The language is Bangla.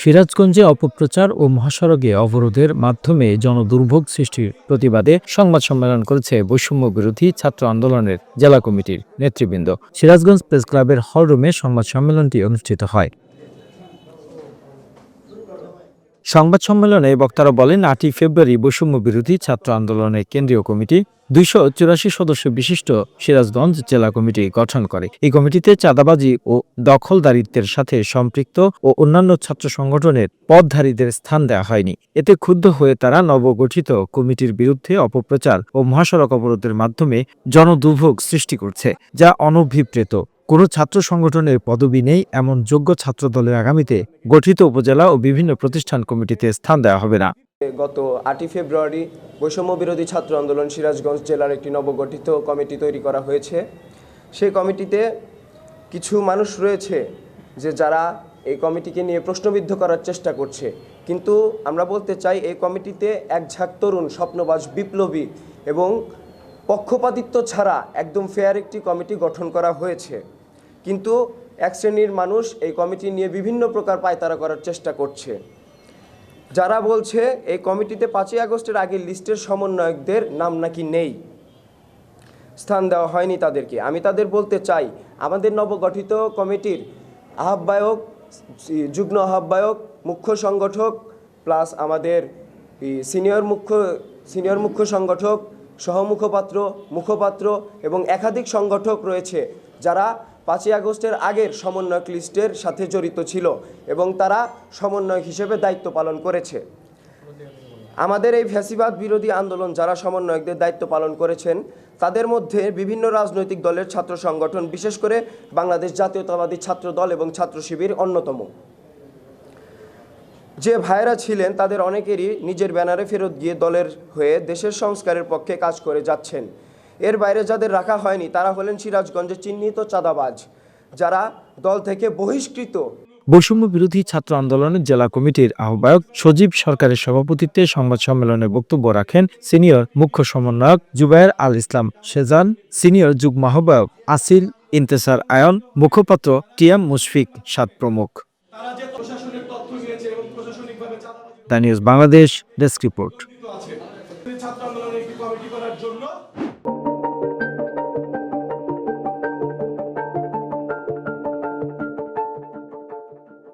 সিরাজগঞ্জে অপপ্রচার ও মহাসড়কে অবরোধের মাধ্যমে জনদুর্ভোগ সৃষ্টির প্রতিবাদে সংবাদ সম্মেলন করেছে বৈষম্য বিরোধী ছাত্র আন্দোলনের জেলা কমিটির নেতৃবৃন্দ। সিরাজগঞ্জ প্রেস ক্লাবের হলরুমে সংবাদ সম্মেলনটি অনুষ্ঠিত হয়। সংবাদ সম্মেলনে বক্তারা বলেন, আটই ফেব্রুয়ারি বৈষম্য বিরোধী ছাত্র আন্দোলনের কেন্দ্রীয় কমিটি দুইশো চুরাশি সদস্য বিশিষ্ট সিরাজগঞ্জ জেলা কমিটি গঠন করে। এই কমিটিতে চাঁদাবাজি ও দখলদারিত্বের সাথে সম্পৃক্ত ও অন্যান্য ছাত্র সংগঠনের পদধারীদের স্থান দেওয়া হয়নি। এতে ক্ষুব্ধ হয়ে তারা নবগঠিত কমিটির বিরুদ্ধে অপপ্রচার ও মহাসড়ক অবরোধের মাধ্যমে জনদুর্ভোগ সৃষ্টি করছে, যা অনভিপ্রেত। কোনো ছাত্র সংগঠনের পদবি নেই, এমন যোগ্য ছাত্র দলের আগামীতে গঠিত উপজেলা ও বিভিন্ন প্রতিষ্ঠান কমিটিতে স্থান দেওয়া হবে না। গত আটই ফেব্রুয়ারি বৈষম্য বিরোধী ছাত্র আন্দোলন সিরাজগঞ্জ জেলার একটি নবগঠিত কমিটি তৈরি করা হয়েছে। সেই কমিটিতে কিছু মানুষ রয়েছে যে যারা এই কমিটিকে নিয়ে প্রশ্নবিদ্ধ করার চেষ্টা করছে। কিন্তু আমরা বলতে চাই এই কমিটিতে এক ঝাঁক তরুণ, স্বপ্নবাজ, বিপ্লবী এবং পক্ষপাতিত্ব ছাড়া একদম ফেয়ার একটি কমিটি গঠন করা হয়েছে। কিন্তু এক শ্রেণির মানুষ এই কমিটি নিয়ে বিভিন্ন প্রকার পায়তারা করার চেষ্টা করছে। যারা বলছে এই কমিটিতে পাঁচই আগস্টের আগে লিস্টের সমন্বয়কদের নাম নাকি নেই, স্থান দেওয়া হয়নি তাদেরকে। আমি তাদের বলতে চাই, আমাদের নবগঠিত কমিটির আহ্বায়ক, যুগ্ম আহ্বায়ক, মুখ্য সংগঠক, প্লাস আমাদের সিনিয়র মুখ্য সিনিয়র মুখ্য সংগঠক, সহমুখপাত্র, মুখপাত্র এবং একাধিক সংগঠক রয়েছে, যারা পাঁচই আগস্টের আগের সমন্বয়ক লিস্টের সাথে জড়িত ছিল এবং তারা সমন্বয়ক হিসেবে দায়িত্ব পালন করেছে। আমাদের এই ফ্যাসিবাদ বিরোধী আন্দোলন যারা সমন্বয়কদের দায়িত্ব পালন করেছেন, তাদের মধ্যে বিভিন্ন রাজনৈতিক দলের ছাত্র সংগঠন, বিশেষ করে বাংলাদেশ জাতীয়তাবাদী ছাত্র দল এবং ছাত্র শিবির অন্যতম। যে ভাইয়েরা ছিলেন, তাদের অনেকেরই নিজের ব্যানারে ফেরত গিয়ে দলের হয়ে দেশের সংস্কারের পক্ষে কাজ করে যাচ্ছেন। এর বাইরে যাদের রাখা হয়নি তারা হলেন সিরাজগঞ্জে চিহ্নিত চাঁদাবাজ যারা দল থেকে বহিষ্কৃত। বৈষম্য বিরোধী ছাত্র আন্দোলনের জেলা কমিটির আহ্বায়ক সজীব সরকারের সভাপতিত্বে সংবাদ সম্মেলনে বক্তব্য রাখেন সিনিয়র মুখ্য সমন্বয়ক জুবায়ের আল ইসলাম সেজান সিনিয়র যুগ্ম আহ্বায়ক আসিল ইন্তেসার আয়ন মুখপাত্র টিএম মুশফিক সাত প্রমুখ। তারা যে প্রশাসনের তথ্য নিয়েছে এবং প্রশাসনিকভাবে চাঁদাবাজি the news Bangladesh desk report.